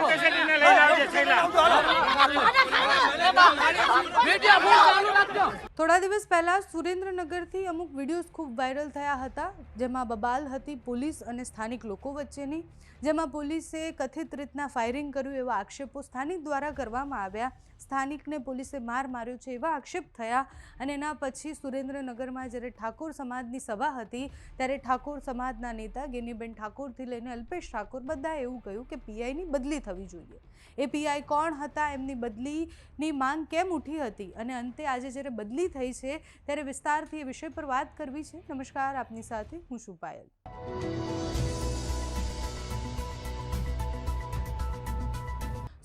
Córtese, Leida. થોડા દિવસ પહેલા સુરેન્દ્રનગરથી અમુક વિડીયોઝ ખૂબ વાયરલ થયા હતા, જેમાં બબાલ હતી પોલીસ અને સ્થાનિક લોકો વચ્ચેની, જેમાં પોલીસે કથિત રીતના ફાયરિંગ કર્યું એવા આક્ષેપો સ્થાનિક દ્વારા કરવામાં આવ્યા. સ્થાનિકને પોલીસે માર માર્યો છે એવા આક્ષેપ થયા અને એના પછી સુરેન્દ્રનગરમાં જ્યારે ઠાકોર સમાજની સભા હતી, ત્યારે ઠાકોર સમાજના નેતા ગેનીબેન ઠાકોરથી લઈને અલ્પેશ ઠાકોર બધાએ એવું કહ્યું કે પીઆઈની બદલી થવી જોઈએ. એ પીઆઈ કોણ હતા, એમની બદલીની માંગ કેમ ઉઠી હતી અને અંતે આજે જ્યારે બદલી થઈ છે ત્યારે વિસ્તારથી એ વિષય પર વાત કરવી છે. નમસ્કાર, આપની સાથે હું છું પાયલ.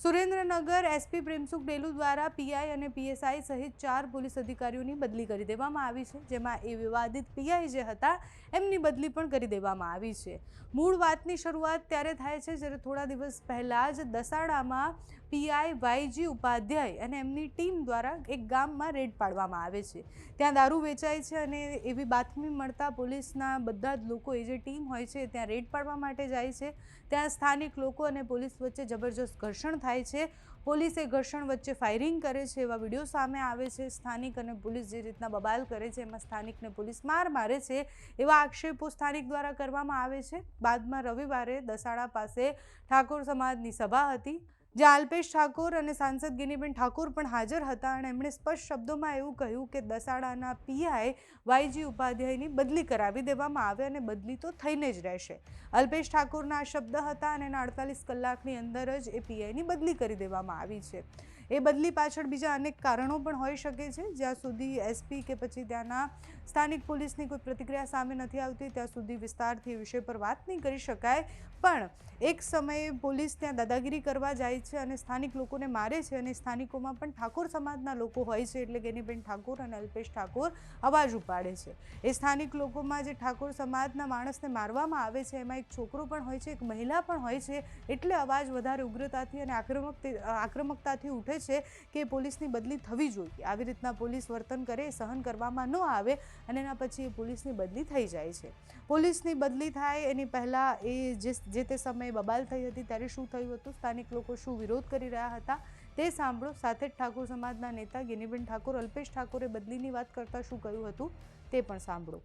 સુરેન્દ્રનગર એસપી પ્રેમસુખ ડેલુ દ્વારા પીઆઈ અને પીએસઆઈ સહિત ચાર પોલીસ અધિકારીઓની બદલી કરી દેવામાં આવી છે, જેમાં એ વિવાદિત પીઆઈ જે હતા એમની બદલી પણ કરી દેવામાં આવી છે. મૂળ વાતની શરૂઆત ત્યારે થાય છે, જ્યારે થોડા દિવસ પહેલાં જ દસાડામાં પીઆઈ વાયજી ઉપાધ્યાય અને એમની ટીમ દ્વારા એક ગામમાં રેડ પાડવામાં આવે છે. ત્યાં દારૂ વેચાય છે અને એવી બાતમી મળતા પોલીસના બધા જ લોકો, એ જે ટીમ હોય છે, ત્યાં રેડ પાડવા માટે જાય છે. ત્યાં સ્થાનિક લોકો અને પોલીસ વચ્ચે જબરજસ્ત ઘર્ષણ થાય છે. પોલીસે ઘર્ષણ વચ્ચે ફાયરિંગ કરે છે એવા વીડિયો સામે આવે છે. સ્થાનિક અને પોલીસ જે રીતના બબાલ કરે છે, એમાં સ્થાનિકને પોલીસ માર મારે છે એવા આક્ષેપો સ્થાનિક દ્વારા કરવામાં આવે છે. બાદમાં રવિવારે દસાડા પાસે ઠાકોર સમાજની સભા હતી. જ્યાં અલ્પેશ ઠાકોર અને સાંસદ ગિનીબેન ઠાકોર પણ હાજર હતા અને એમણે સ્પષ્ટ શબ્દોમાં એવું કહ્યું કે દસાડાના પીઆઈ વાયજી ઉપાધ્યાયની બદલી કરાવી દેવામાં આવે અને બદલી તો થઈને જ રહેશે. અલ્પેશ ઠાકોરના આ શબ્દ હતા અને એના અડતાલીસ કલાકની અંદર જ એ પીઆઈની બદલી કરી દેવામાં આવી છે. એ બદલી પાછળ બીજા અનેક કારણો પણ હોઈ શકે છે. જ્યાં સુધી એસપી કે પછી ત્યાંના સ્થાનિક પોલીસની કોઈ પ્રતિક્રિયા સામે નથી આવતી, ત્યાં સુધી વિસ્તારથી વિષય પર વાત નહીં કરી શકાય. પણ એક સમયે પોલીસ ત્યાં દાદાગીરી કરવા જાય છે અને સ્થાનિક લોકોને મારે છે અને સ્થાનિકોમાં પણ ઠાકોર સમાજના લોકો હોય છે એટલે ગેનીબેન ઠાકોર અને અલ્પેશ ઠાકોર અવાજ ઉપાડે છે. એ સ્થાનિક લોકોમાં જે ઠાકોર સમાજના માણસને મારવામાં આવે છે, એમાં એક છોકરો પણ હોય છે, એક મહિલા પણ હોય છે, એટલે અવાજ વધારે ઉગ્રતાથી અને આક્રમક આક્રમકતાથી ઉઠે છે કે પોલીસની બદલી થવી જોઈએ. આવી રીતના પોલીસ વર્તન કરે, સહન કરવામાં ન આવે અને એના પછી એ પોલીસની બદલી થઈ જાય છે. પોલીસની બદલી થાય, એની પહેલાં એ જે તે સમયે બબાલ થઈ હતી ત્યારે શું થયું હતું? સ્થાનિક લોકો શું વિરોધ કરી રહ્યા હતા? તે સાંભળો. સાથે જ ઠાકોર સમાજના નેતા ગિનીબેન ઠાકોર, અલ્પેશ ઠાકોરે બદલીની વાત કરતા શું કહ્યું હતું? તે પણ સાંભળો.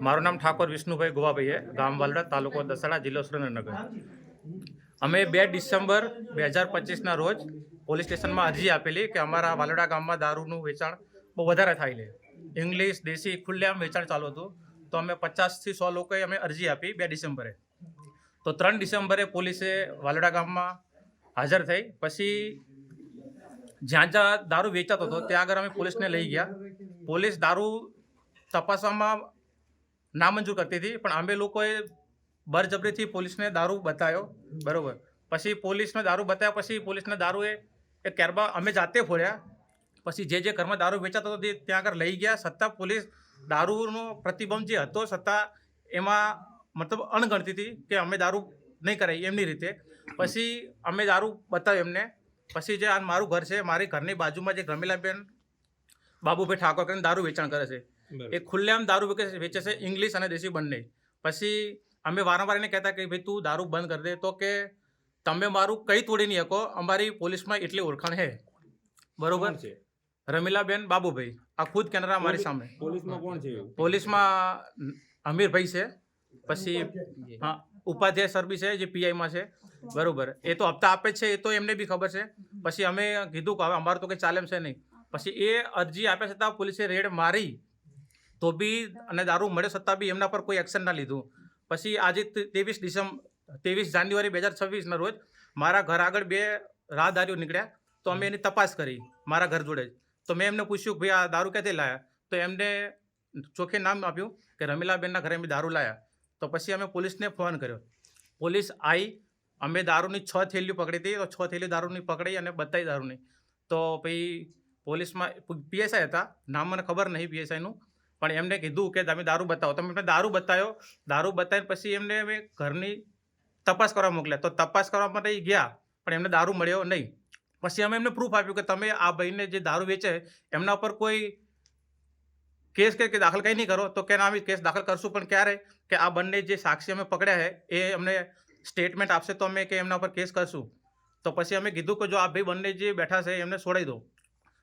મારું નામ ઠાકોર વિષ્ણુભાઈ ગોવાભાઈ છે, ગામ વાલડા, તાલુકો દસાડા, જિલ્લો સુરેન્દ્રનગર. અમે બે ડિસેમ્બર બે હજાર પચીસના રોજ પોલીસ સ્ટેશનમાં અરજી આપેલી કે અમારા વાલડા ગામમાં દારૂનું વેચાણ બહુ વધારે થાય છે. ઇંગ્લિશ, દેશી, ખુલ્લેઆમ વેચાણ ચાલુ હતું. તો અમે પચાસથી સો લોકોએ અમે અરજી આપી બે ડિસેમ્બરે. તો ત્રણ ડિસેમ્બરે પોલીસે વાલડા ગામમાં હાજર થઈ. પછી જ્યાં જ્યાં દારૂ વેચાતો હતો, ત્યાં આગળ અમે પોલીસને લઈ ગયા. પોલીસ દારૂ તપાસવામાં નામંજૂર કરતી હતી. પણ અમે લોકોએ બરજબરીથી પોલીસને દારૂ બતાવ્યો. બરાબર. પછી પોલીસને દારૂ બતાવ્યા પછી પોલીસને દારૂએ એ કેરબા અમે જાતે ફોડ્યા. પછી જે જે ઘરમાં દારૂ વેચાતો હતો તે ત્યાં આગળ લઈ ગયા. છતાં પોલીસ દારૂનો પ્રતિબંધ જે હતો છતાં એમાં મતલબ અણગણતી હતી કે અમે દારૂ નહીં કરાવી એમની રીતે. પછી અમે દારૂ બતાવ્યું એમને. પછી જે આ મારું ઘર છે, મારી ઘરની બાજુમાં જે રમીલાબેન બાબુભાઈ ઠાકોર કરીને દારૂ વેચાણ કરે છે. એ ખુલ્લેઆમ દારૂ વેચે છે- વેચે છે ઇંગ્લિશ અને દેશી બંને. પછી અમે વારંવાર એને કહેતા કે ભાઈ તું દારૂ બંધ કરી દે. તો કે તમે મારું કઈ તોડી નહીં શકો અમારી પોલીસમાં એટલી ઓળખાણ છે. બરોબર? છે? રમીલાબેન બાબુભાઈ આ ખુદ કેનરા મારી સામે. પોલીસમાં કોણ છે? પોલીસમાં અમીરભાઈ છે પછી હા ઉપાધ્યાય સર બી છે જે પીઆઈમાં છે. બરોબર. એ તો હપ્તા આપે છે એ તો એમને બી ખબર છે. પછી અમે કીધું કે હવે અમારું તો કંઈ ચાલે એમ છે નહીં. પછી એ અરજી આપ્યા છતાં પોલીસે રેડ મારી તો બી અને દારૂ મળે છતાં બી એમના પર કોઈ એક્શન ના લીધું. પછી આજે ત્રેવીસ ડિસેમ્બર ત્રેવીસ જાન્યુઆરી બે હજાર છવ્વીસના રોજ મારા ઘર આગળ બે રાહદારીઓ નીકળ્યા. તો અમે એની તપાસ કરી મારા ઘર જોડે જ. તો મેં એમને પૂછ્યું કે ભાઈ આ દારૂ ક્યાંથી લાયા? તો એમને ચોખ્ખે નામ આપ્યું કે રમીલાબેનના ઘરે અમે દારૂ લાયા. તો પછી અમે પોલીસને ફોન કર્યો. પોલીસ આવી અમે દારૂની છ થેલીઓ પકડી હતી. તો છ થેલી દારૂની પકડી અને બતાવી દારૂની. તો પછી પોલીસમાં પીએસઆઈ હતા. નામ મને ખબર નહીં પીએસઆઈનું. પણ એમને કીધું કે તમે દારૂ બતાવો. તમે એમને દારૂ બતાવ્યો. દારૂ બતાવીને પછી એમને અમે ઘરની તપાસ કરવા મોકલ્યા. તો તપાસ કરવા માટે ગયા, પણ એમને દારૂ મળ્યો નહીં. પછી અમે એમને પ્રૂફ આપ્યું કે તમે આ ભાઈને જે દારૂ વેચે, એમના પર કોઈ કેસ કે દાખલ કંઈ નહીં કરો. તો કે ના અમે કેસ દાખલ કરશું, પણ ક્યારે? કે આ બંને જે સાક્ષી અમે પકડ્યા છે એ અમને સ્ટેટમેન્ટ આપશે તો અમે કે એમના ઉપર કેસ કરશું. તો પછી અમે કીધું કે જો આ ભાઈ બંને જે બેઠા છે, એમને છોડાઈ દો.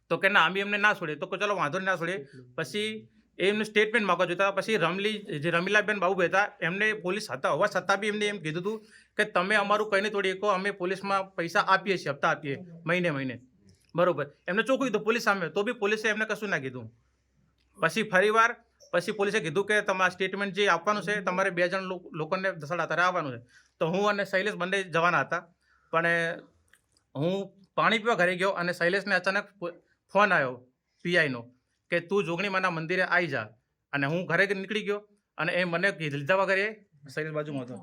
તો કે ના, અમે એમને ના છોડીએ. તો કે ચલો વાંધો ના છોડીએ. પછી એમનું સ્ટેટમેન્ટ માગવા જોતા પછી રમલી, જે રમીલાબેન બાબુ હતા, એમને પોલીસ હતા. હોવા છતાં બી એમને એમ કીધું હતું કે તમે અમારું કંઈ નહીં તોડી શકો અમે પોલીસમાં પૈસા આપીએ છીએ, હપ્તા આપીએ મહિને મહિને. બરોબર. એમને ચોખ્ખું કીધું, પોલીસ સામે. તો બી પોલીસે એમને કશું ના કીધું. પછી ફરીવાર પછી પોલીસે કીધું કે તમારા સ્ટેટમેન્ટ જે આપવાનું છે, તમારે બે જણ લોકોને દસડા તારે આવવાનું છે. તો હું અને શૈલેષ બંને જવાના હતા. પણ હું પાણી પીવા ઘરે ગયો અને શૈલેષને અચાનક ફોન આવ્યો, પીઆઈનો. કે તું જોગણીમાના મંદિરે આવી જા. અને હું ઘરે નીકળી ગયો અને એ મને લીધા વગર એ શૈલેષ બાજુમાં હતો.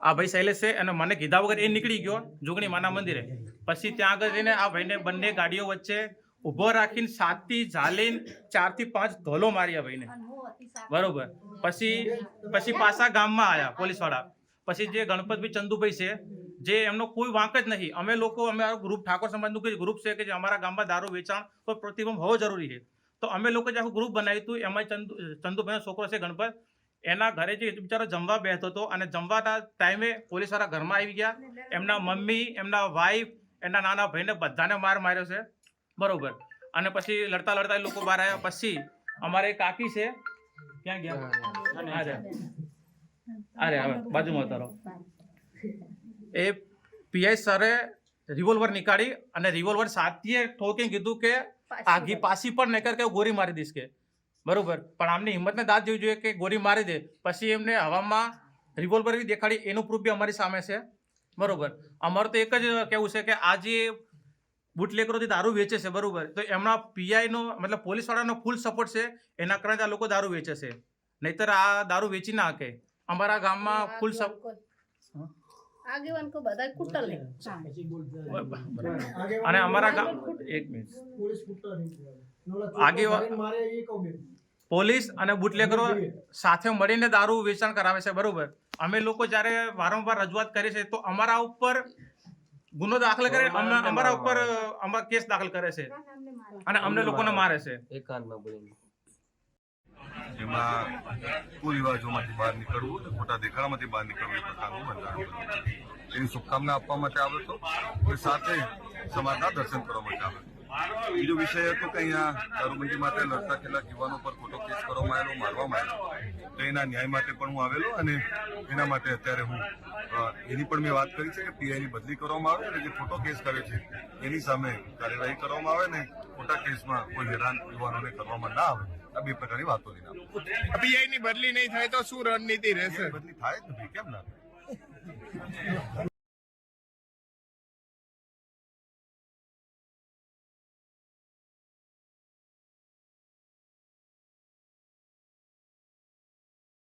આ ભાઈ શૈલેષ છે અને મને કીધા વગર એ નીકળી ગયો જોગણી માના મંદિરે. પછી ત્યાં આગળ જઈને આ ભાઈને બંને ગાડીઓ વચ્ચે ઊભો રાખીને સાતથી ઝાલીને ચારથી પાંચ ધોલો માર્યા ભાઈને. બરોબર. પછી પછી પાછા ગામમાં આવ્યા પોલીસવાળા. પછી જે ગણપતભાઈ ચંદુભાઈ છે, જે એમનો કોઈ વાંક જ નહીં. અમે લોકો, અમે ગ્રુપ ઠાકોર સમાજનું ગ્રુપ છે કે જે અમારા ગામમાં દારૂ વેચાણ પર પ્રતિબંધ હોવો જરૂરી છે. તો અમે લોકો જે આખું ગ્રુપ બનાવ્યું હતું એમાં ચંદુ, ચંદુભાઈનો છોકરો છે ગણપત, એના ઘરે જે બિચારો જમવા બેઠો હતો અને જમવાના ટાઈમે પોલીસવાળા ઘરમાં આવી ગયા. એમના મમ્મી, એમના વાઈફ એના નાના ભાઈને બધાને માર માર્યો છે. બરોબર. અને પછી લડતા લડતા લોકો બહાર આવ્યા. પછી અમારે કાકી છે. ક્યાં ગયા? અરે હવે બાજુમાં ઉતારો. એ પીઆઈ સરે રિવોલ્વર નીકાળી અને રિવોલ્વર સાથીએ ઠોકીને કીધું કે આગી પાછી પણ નહીં કર કે ગોળી ગોરી મારી દઈશ કે. બરોબર. પણ આમની હિંમતને દાદ જેવી જોઈએ કે ગોરી મારી દે. પછી એમને હવામાં રિવોલ્વર બી દેખાડી એનું પ્રૂફ બી અમારી સામે છે. બરોબર. અમારું તો એક જ કેવું છે કે આ જે બુટલેકરોથી દારૂ વેચે છે બરોબર. તો એમના પીઆઈનો મતલબ પોલીસવાળાનો ફૂલ સપોર્ટ છે. એના કારણે આ લોકો દારૂ વેચે છે. નહીતર આ દારૂ વેચી ના શકે. અમારા ગામમાં ફૂલ સપ આગેવાન કો બધા કુટલ લે અને અમારા ગામ એક મિનિટ. આગેવાન પોલીસ અને બુટલેકરો સાથે મળીને દારૂ વેચાણ કરાવે છે બરોબર? અમે લોકો જ્યારે વારંવાર રજૂઆત કરી છે તો અમારા ઉપર ગુનો દાખલ કરે અમારા ઉપર અમારા કેસ દાખલ કરે છે. અને અમને લોકોને મારે. છે. જેમાં કુરિવાજોમાંથી બહાર નીકળવું ખોટા દેખાડામાંથી બહાર નીકળવું એ પ્રકારનું બંધારણ એની શુભકામના આપવા માટે આવ્યો હતો સાથે સમાજના દર્શન કરવા માટે આવ્યો બીજો વિષય હતો કે અહીંયા દારૂબંધી માટે લડતા કેટલાક યુવાનો પર ખોટો કેસ કરવામાં આવેલો, મારવામાં આવેલો. તો એના ન્યાય માટે પણ હું આવેલો અને એના માટે અત્યારે હું એની પણ મેં વાત કરી છે કે પીઆઈની બદલી કરવામાં આવે અને જે ખોટો કેસ કરે છે, એની સામે કાર્યવાહી કરવામાં આવે ને ખોટા કેસમાં કોઈ હેરાન યુવાનોને કરવામાં ના આવે. બે પ્રકારની વાતો આવું પીઆઈ ની બદલી નહીં થાય તો શું રણનીતિ રહેશે બદલી થાય જ નથી કેમ ના થાય?